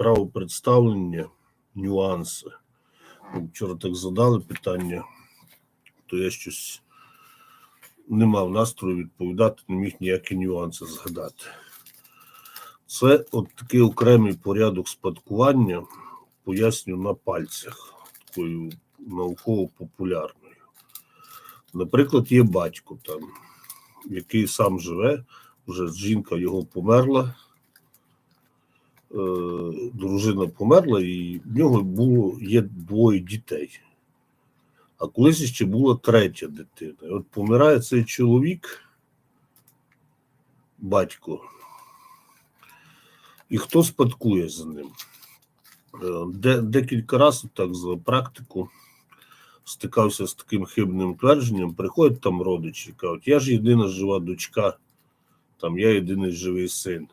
право представлення, нюанси. Ну, Вчора так задали питання, то я щось не мав настрою відповідати, не міг ніякі нюанси згадати. Це от такий окремий порядок спадкування, поясню на пальцях, такою науково-популярною. Наприклад, є батько там, який сам живе, вже жінка його померла, дружина померла, і в нього було, є двоє дітей. А колись ще була третя дитина. І От помирає цей чоловік, батько, і хто спадкує за ним? Е, Де, декілька разів так за практику стикався з таким хибним твердженням. Приходять там родичі, кажуть, я ж єдина жива дочка, там я єдиний живий син.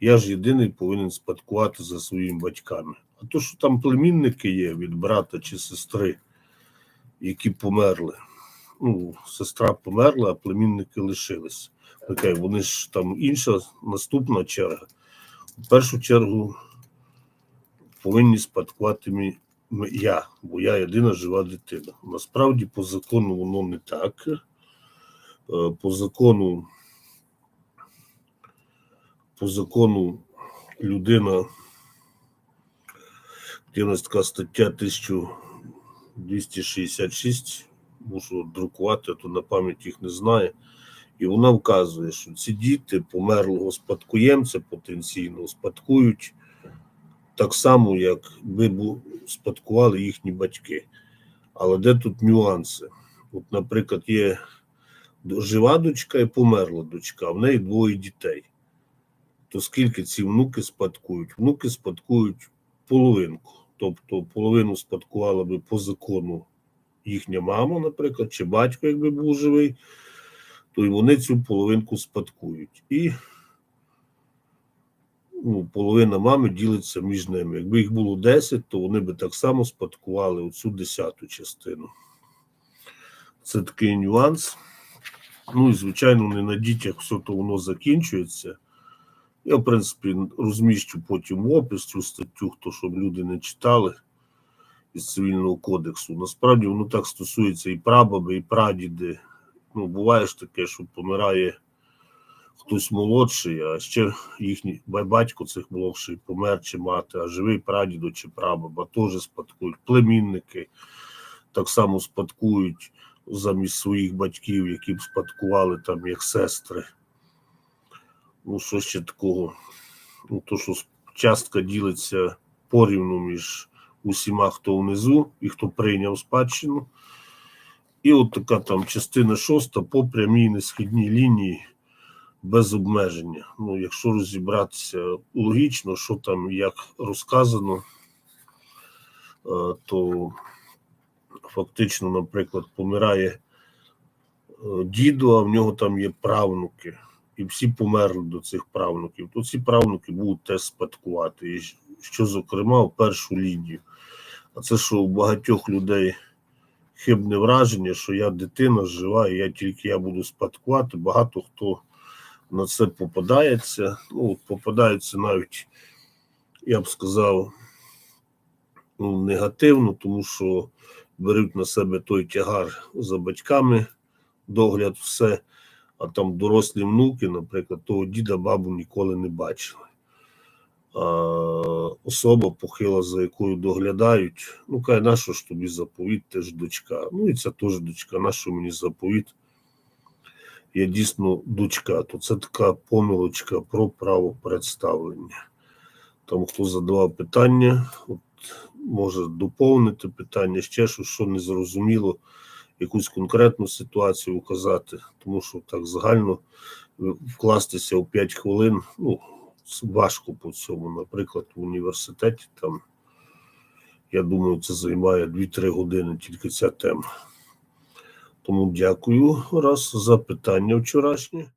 Я ж єдиний повинен спадкувати за своїми батьками. А то, що там племінники є від брата чи сестри, які померли. Ну, сестра померла, а племінники лишились. Окей, вони ж там інша наступна черга. В першу чергу повинні спадкувати я, бо я єдина жива дитина. Насправді, по закону воно не так. Е, По закону, по закону людина, є нас така стаття 1266, мушу друкувати, то на пам'ять їх не знаю. І вона вказує, що ці діти померлого спадкоємця потенційно спадкують так само, як би спадкували їхні батьки. Але де тут нюанси? От, наприклад, є жива дочка і померла дочка, в неї двоє дітей. То скільки ці внуки спадкують? Внуки спадкують половинку. Тобто половину спадкувала би по закону їхня мама, наприклад, чи батько, якби був живий, то й вони цю половинку спадкують. І ну, половина мами ділиться між ними. Якби їх було 10, то вони би так само спадкували оцю десяту частину. Це такий нюанс. Ну і, звичайно, не на дітях все то воно закінчується. Я, в принципі, розміщу потім опис цю статтю, хто щоб люди не читали із цивільного кодексу. Насправді воно так стосується і прабаби, і прадіди. Ну, буває ж таке, що помирає хтось молодший, а ще їхній батько цих молодший помер чи мати, а живий прадідо чи прабаба теж спадкують. Племінники так само спадкують замість своїх батьків, які б спадкували там як сестри. Ну, що ще такого? Ну, то, що частка ділиться порівну між усіма, хто внизу і хто прийняв спадщину. І от така там частина шоста по прямій несхідній лінії без обмеження. Ну, якщо розібратися логічно, що там як розказано, е, то фактично, наприклад, помирає е, діду, а в нього там є правнуки, і всі померли до цих правнуків, то ці правнуки будуть теж спадкувати. І що, зокрема, в першу лінію. А це що у багатьох людей хибне враження, що я дитина жива, і я тільки я буду спадкувати. Багато хто на це попадається. Ну, попадається навіть, я б сказав, ну, негативно, тому що беруть на себе той тягар за батьками, догляд, все, а там дорослі внуки, наприклад, того діда бабу ніколи не бачили. А, особа похила, за якою доглядають, ну каже, нащо ж тобі заповіт, ти ж дочка. Ну і це теж дочка, нащо мені заповіт? Я дійсно дочка, то це така помилочка про право представлення. Там хто задавав питання, от, може доповнити питання, ще щось, що не зрозуміло, якусь конкретну ситуацію указати, тому що так загально е, вкластися в 5 хвилин, ну, важко по цьому. Наприклад, в університеті там, я думаю, це займає 2-3 години тільки ця тема. Тому дякую раз за питання вчорашнє.